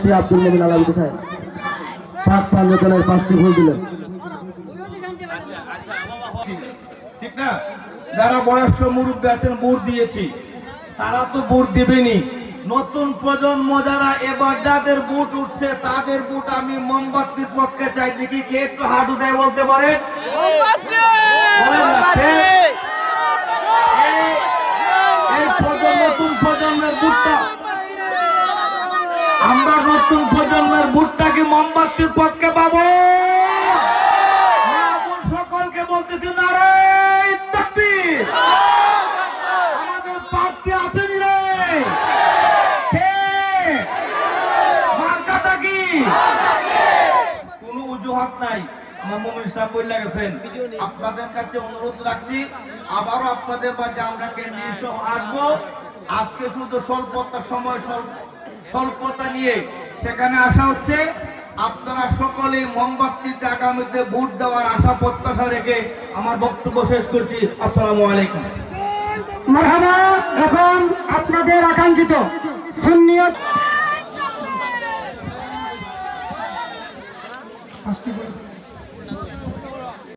শ্রী আব্দুল মমিন আলমকে সাহেব। সাত পাঁচ দলের পাঁচটি ভুল দিলেন। ঠিক না? যারা বয়স্ক মুরব্বী আছেন ভোট দিয়েছি। তারা তো ভোট দেবেনি। নতুন প্রজন্ম যারা এবার যাদের বুট উঠছে তাদের বুট আমি মোমবাতির পক্ষে চাই। দেখি কে একটু হাঁটু দেয় বলতে পারে এই প্রজন্ম নতুন প্রজন্মের বুটটা আমরা নতুন প্রজন্মের বুটটা কি মোমবাতির পক্ষে পাবো? সকলকে বলতেছি নারে তাকবীর। আমাদের প্রার্থী আছেন রে? কোনো অজুহাত নাই। গেছেন। আপনাদের কাছে অনুরোধ রাখছি, আবারও আপনাদের মাঝে আমরা কেন্দ্রীয় সহ আসব। আজকে শুধু স্বল্পতা সময় স্বল্পতা নিয়ে সেখানে আসা হচ্ছে। আপনারা সকলেই মোমবাতিতে আগামীতে ভোট দেওয়ার আশা প্রত্যাশা রেখে আমার বক্তব্য শেষ করছি। আসসালামু আলাইকুম। মারহাবা এখন আপনাদের আকাঙ্ক্ষিত সুন্নিয়ত পাঁচটি